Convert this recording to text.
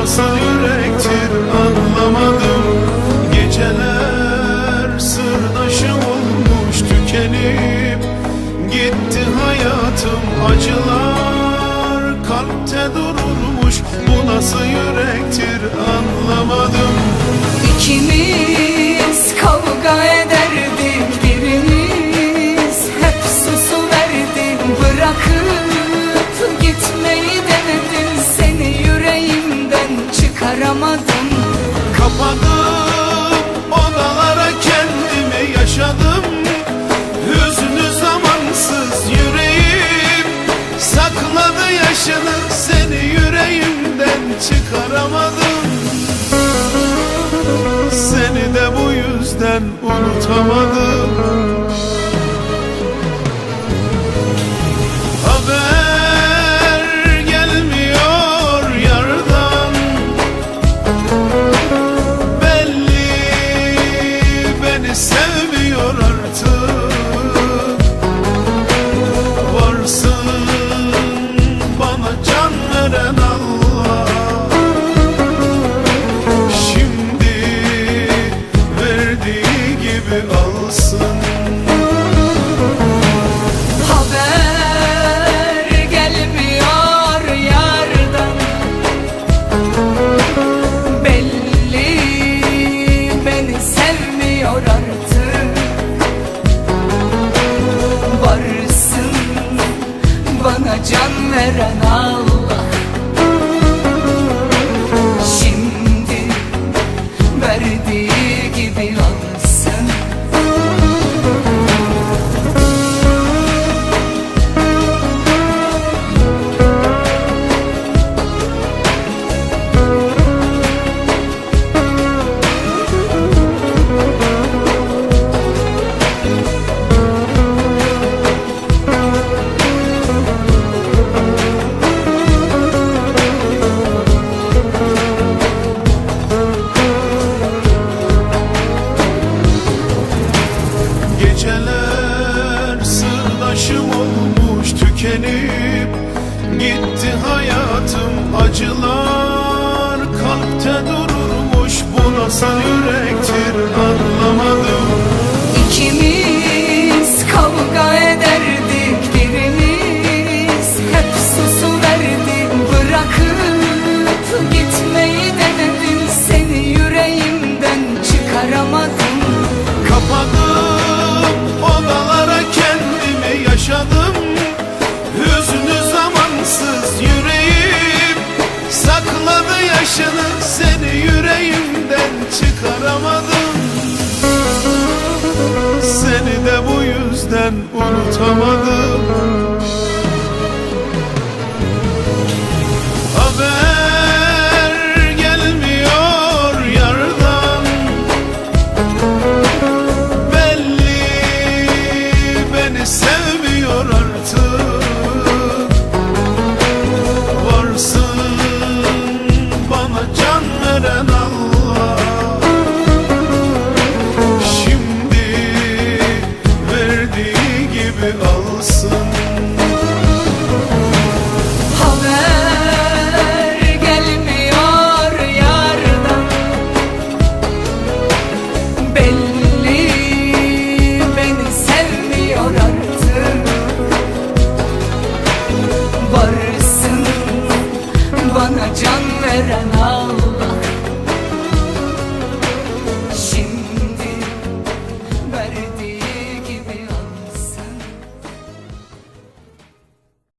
Nasıl yürektir anlamadım. Geceler sırdaşım olmuş tükenip Gitti hayatım. Acılar Kalpte durulmuş bu nasıl yürektir anlamadım. İkimiz yaramadım Kapadım odalara kendimi yaşadım. Hüznü zamansız yüreğim. Sakladı yaşını seni yüreğimden çıkaramadım. Seni de bu yüzden unutamadım. gönlü alsın. tükenip Gitti hayatım acılar. Kalpte dururmuş bu nasıl yürek Parçanı seni yüreğimden çıkaramadım. Seni de bu yüzden unutamadım. Haber gelmiyor yardan. Belli beni sev